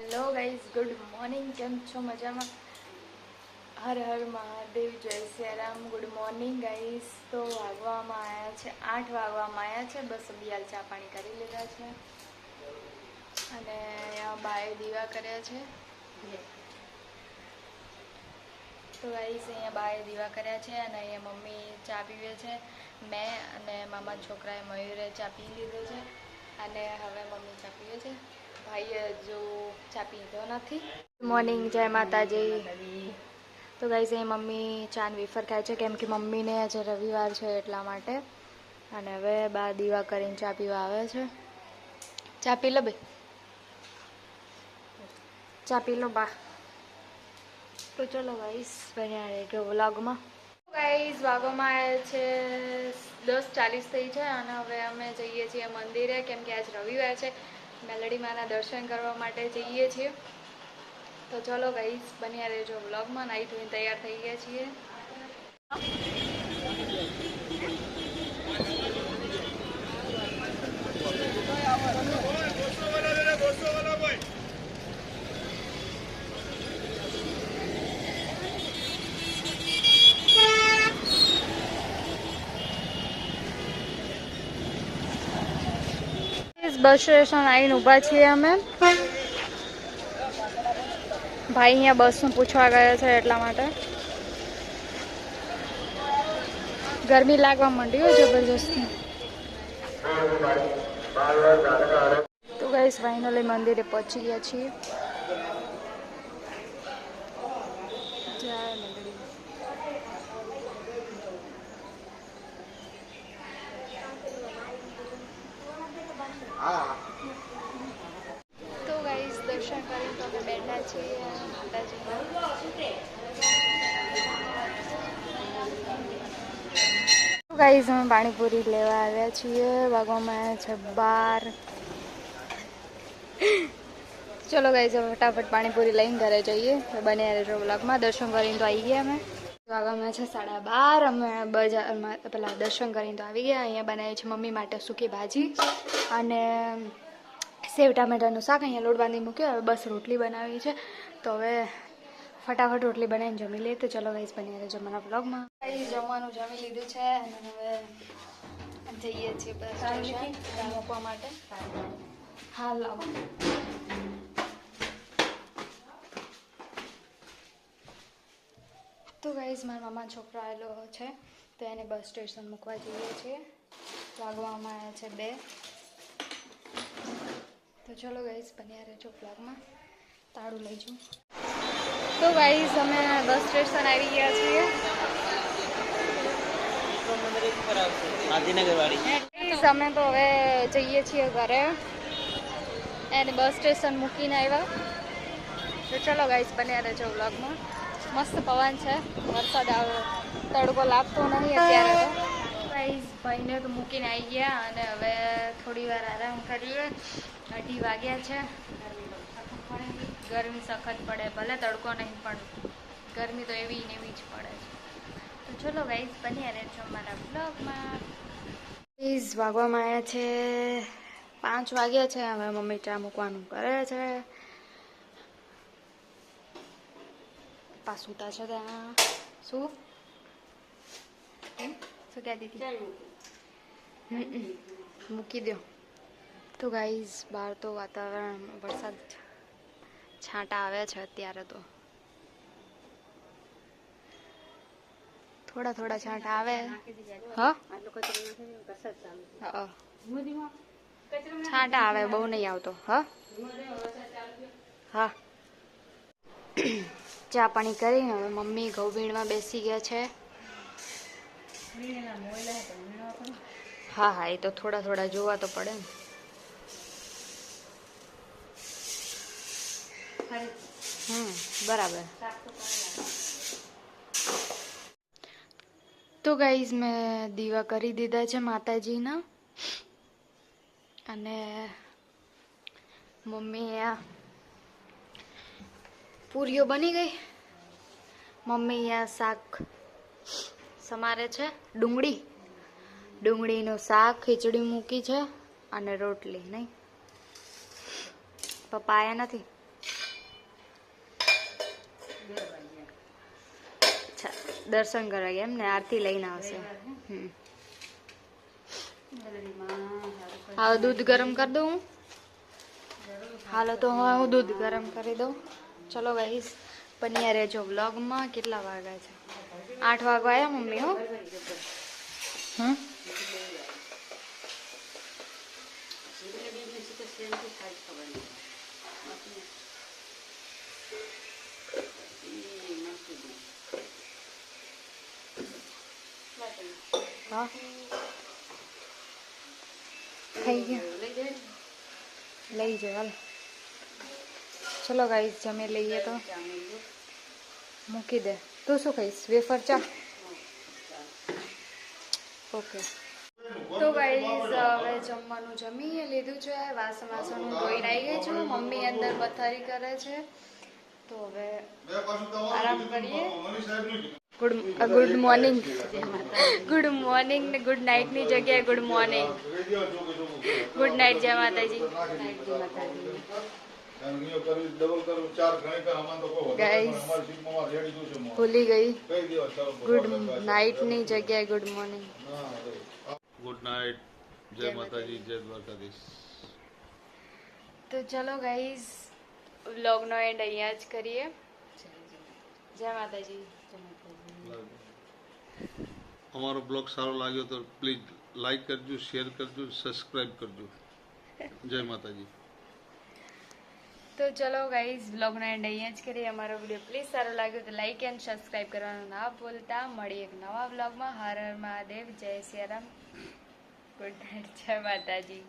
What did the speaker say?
Hello guys good morning કેમ છો? મજામાં? હર હર મહાદેવ, જય સિયારામ. ગુડ મોર્નિંગ ગાઈઝ તો વાગવામાં આવ્યા છે, આઠ વાગવામાં આવ્યા છે. બસ બિયાલ ચા પાણી કરી લીધા છે. અને બાએ દીવા કર્યા છે. તો ગાઈઝ અહીંયા બાએ દીવા કર્યા છે અને અહીંયા મમ્મી ચા પીવે છે. મેં અને મામા છોકરાએ મયુરે ચા પી લીધો છે. અને હવે મમ્મી ચા પીવે છે. ભાઈએ જો ચા પીધો નથી. મોર્નિંગ જય માતાજી. તો ગાઈઝ અહીં મમ્મી ચાન વેફર ખાય છે કેમ કે મમ્મીને આજે રવિવાર છે એટલા માટે. અને હવે બા દીવા કરીને ચા પીવા આવે છે. ચા પી લો ભાઈ ચા પી લો બા. તો ચલો ગાઈસ બન્યા રહેજો વ્લોગમાં ગાઈસ વાગોમાં છે દસ ચાલીસ થઈ છે અને હવે અમે જઈએ છીએ મંદિરે કેમ કે આજ રવિવાર છે. મેલડી માના દર્શન કરવા માટે જઈએ છીએ. તો ચલો ગાઈસ બન્યા રહેજો વ્લોગમાં નાહી ધોઈને તૈયાર થઈ ગયા છીએ. બસ સ્ટેશન આવીને ઊભા છીએ અમે. ભાઈ અહીંયા બસનું પૂછવા ગયો છે એટલા માટે. ગરમી લાગવા માંડી હોય જબરજસ્તી. તો ગઈ ફાઇનલી મંદિરે પહોંચી ગયા છીએ. જય મંદિર. તો ગાઈસ દર્શન કરીને તો અમે અમે પાણીપુરી લેવા આવ્યા છીએ, વાગવામાં છે બાર. ચલો ગાઈઝ હવે ફટાફટ પાણીપુરી લઈને ઘરે જઈએ. રહેજો બ્લોગમાં દર્શન કરીને તો આવી ગયા અમે. વાગવામાં છે સાડા બાર અમે બજારમાં પેલા દર્શન કરીને તો આવી ગયા. અહીંયા બનાવી છે મમ્મી માટે સૂકી ભાજી અને સેવ ટામેટાનું શાક. અહીંયા લોટ બાંધી મૂક્યો હવે બસ રોટલી બનાવી છે. તો હવે ફટાફટ રોટલી બનાવીને જમી લઈએ. તો ચલો ગાઈસ બની રહેજો મારા બ્લોગમાં જમવાનું જમી લીધું છે અને હવે જઈએ છીએ બસ. મૂકવા માટે. હા લાવો તો ગાઈઝ મારા મામા છોકરો આવેલો છે તો એને બસ સ્ટેશન મૂકવા જઈએ છીએ. વાગવામાં આવ્યા છે બે. તો ચલો ગાઈઝ બન્યા રહેજો બ્લોગમાં તાળું લઈ જાઉં. તો ગાઈઝ અમે બસ સ્ટેશન આવી ગયા છીએ. અમે તો હવે જઈએ છીએ ઘરે. એને બસ સ્ટેશન મૂકીને આવ્યા. તો ચલો ગાઈઝ બન્યા રહેજો બ્લોગમાં મસ્ત પવન છે. વરસાદ આવ્યો તડકો લાગતો નથી અત્યારે તો. ભાઈને તો મૂકીને આવી ગયા અને હવે થોડી વાર આરામ કરીએ. અઢી વાગ્યા છે. ગરમી સખત પડે ભલે તડકો નહીં પણ ગરમી તો એવી ને એવી જ પડે છે. તો ચલો ગાઈઝ બન્યા રહેજો મારા બ્લોગમાં પ્લીઝ વાગવામાં આવ્યા છે પાંચ વાગ્યા છે. હવે મમ્મી ચા મૂકવાનું કરે છે. પપ્પા સૂતા છે ત્યાં શું? શું કહેતી હતી મૂકી દો તો ગાઈઝ બહાર તો વાતાવરણ વરસાદ છાંટા આવે છે અત્યારે તો. થોડા થોડા છાંટા આવે. હા? હા. છાંટા આવે બહુ નહીં આવતો. હા? હા. ચા પાણી કરીને હવે મમ્મી ઘઉં વીણવા બેસી ગયા છે. હા હા, એ તો થોડા થોડા જોવા તો પડે ને. હમ, બરાબર. તો ગાઈઝ મેં દીવા કરી દીધા છે માતાજીના. અને મમ્મી આ પૂરીઓ બની ગઈ. મમ્મી આ શાક સમારે છે. ડુંગળી. ડુંગળીનું શાક, ખીચડી મૂકી છે અને રોટલી, નહીં? પપ્પા પપ્પાયા નથી. દર્શન કરવા ગયા એમને આરતી લઈને આવશે. હા દૂધ ગરમ કરી દઉં હાલો, તો હું દૂધ ગરમ કરી દઉં. ચલો ગાઈસ બન્યા રહેજો વ્લોગમાં કેટલા વાગ્યા છે? આઠ વાગવા આવ્યા મમ્મી, હો? હમ? થઈ લઈ જાય હાલ. ચલો ગાઈસ જમી લઈએ તો. મૂકી દે. તું શું ખાઈશ? વેફર, ચા? ઓકે. તો ગાઈઝ હવે જમવાનું જમી લીધું છે, વાસણ વાસણ હું ધોઈને આવી ગઈ છું. મમ્મી અંદર પથારી કરે છે. તો હવે આરામ કરીએ. Good good morning good morning ને ગુડ નાઇટની જગ્યાએ ગુડ મોર્નિંગ ગુડ નાઇટ જય માતાજી. ભૂલી ગઈ. ગુડ નાઇટની જગ્યાએ ગુડ મોર્નિંગ ગુડ નાઇટ જય માતાજી જય દ્વારકાધીશ. તો ચલો ગાઈઝ વ્લોગનો એન્ડ અહીંયા જ કરીએ. જય માતાજી. અમારો બ્લોગ સારો લાગ્યો તો પ્લીઝ લાઈક કરજો શેર કરજો સબસ્ક્રાઈબ કરજો. જય માતાજી. તો ચલો ગાઈઝ બ્લોગનો એન્ડ અહીંયા જ કરીએ. અમારો વીડિયો પ્લીઝ સારો લાગ્યો તો લાઈક એન્ડ સબસ્ક્રાઈબ કરવાનું ના ભૂલતા. મળી એક નવા બ્લોગમાં હર હર મહાદેવ. જય સિયારામ. ગુડ નાઇટ જય માતાજી.